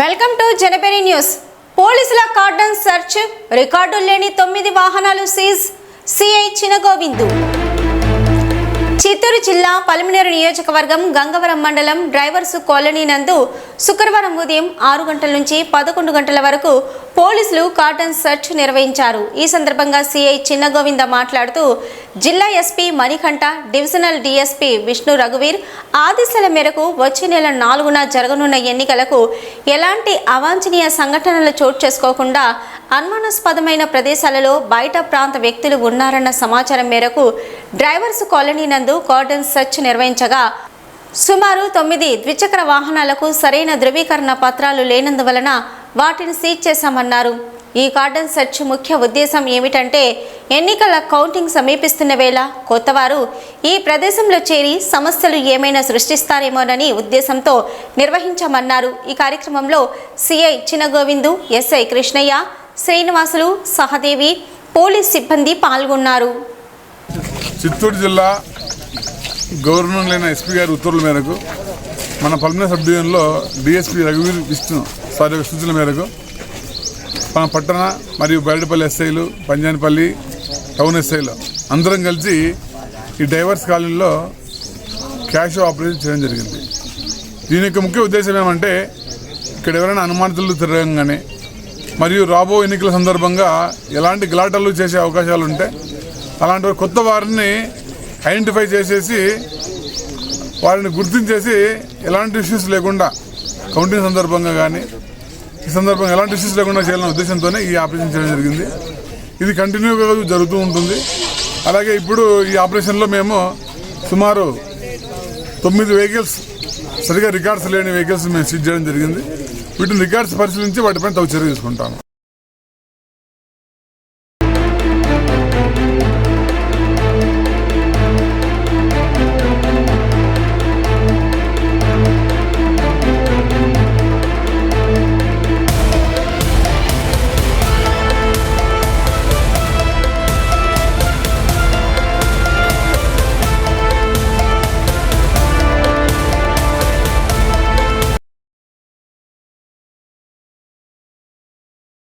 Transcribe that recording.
Welcome to Janapari news. పోలీసుల cordon search record లేని తొమ్మిది వాహనాలు సీజ్. సిఐ చినగోవిందు. చిత్తూరు జిల్లా పలమనేరు నియోజకవర్గం గంగవరం మండలం డ్రైవర్స్ కాలనీ నందు శుక్రవారం ఉదయం ఆరు గంటల నుంచి పదకొండు గంటల వరకు పోలీసులు కాటన్ సెర్చ్ నిర్వహించారు. ఈ సందర్భంగా సిఐ చిన్నగోవింద మాట్లాడుతూ జిల్లా SP Manikanta divisional DSP Vishnu రఘువీర్ ఆదేశాల మేరకు వచ్చే నెల నాలుగున జరగనున్న ఎన్నికలకు ఎలాంటి అవాంఛనీయ సంఘటనలు చోటు చేసుకోకుండా అనుమానాస్పదమైన ప్రదేశాలలో బయట ప్రాంత వ్యక్తులు ఉన్నారన్న సమాచారం మేరకు డ్రైవర్స్ కాలనీ నందు కార్డన్ సెర్చ్ నిర్వహించగా సుమారు తొమ్మిది ద్విచక్ర వాహనాలకు సరైన ధృవీకరణ పత్రాలు లేనందువలన వాటిని సీజ్ చేశామన్నారు. ఈ కార్డన్ సెర్చ్ ముఖ్య ఉద్దేశం ఏమిటంటే ఎన్నికల కౌంటింగ్ సమీపిస్తున్న వేళ కొత్తవారు ఈ ప్రదేశంలో చేరి సమస్యలు ఏమైనా సృష్టిస్తారేమోనని ఉద్దేశంతో నిర్వహించామన్నారు. ఈ కార్యక్రమంలో CI Chinagovindu SI Krishnaiah Srinivasulu Sahadevi police సిబ్బంది పాల్గొన్నారు. చిత్తూరు జిల్లా గవర్నర్ లేని ఎస్పీ గారి ఉత్తర్వుల మేరకు మన పల్మిన సబ్ డివిజన్లో డిఎస్పీ రఘువీర్ విష్ణు సార్ యొక్క సూచనల మేరకు మన పట్టణ మరియు బయటపల్లి ఎస్ఐలు పంజానిపల్లి టౌన్ ఎస్ఐలు అందరం కలిసి ఈ డైవర్స్ కాలనీలో క్యాష్ ఆపరేషన్ చేయడం జరిగింది. దీని యొక్క ముఖ్య ఉద్దేశం ఏమంటే ఇక్కడ ఎవరైనా అనుమానితులు తిరగంగానే మరియు రాబో ఎన్నికల సందర్భంగా ఎలాంటి గలాటలు చేసే అవకాశాలు ఉంటాయి అలాంటి కొత్త వారిని ఐడెంటిఫై చేసేసి వారిని గుర్తించేసి ఎలాంటి ఇష్యూస్ లేకుండా కౌంటింగ్ సందర్భంగా కానీ ఈ సందర్భంగా ఎలాంటి ఇష్యూస్ లేకుండా చేయాలనే ఉద్దేశంతోనే ఈ ఆపరేషన్ చేయడం జరిగింది. ఇది కంటిన్యూగా జరుగుతూ ఉంటుంది. అలాగే ఇప్పుడు ఈ ఆపరేషన్లో మేము సుమారు తొమ్మిది వెహికల్స్ సరిగా రికార్డ్స్ లేని వెహికల్స్ మేము సీజ్ చేయడం జరిగింది. వీటిని రికార్డ్స్ పరిశీలించి వాటిపైన తగు చర్య తీసుకుంటాము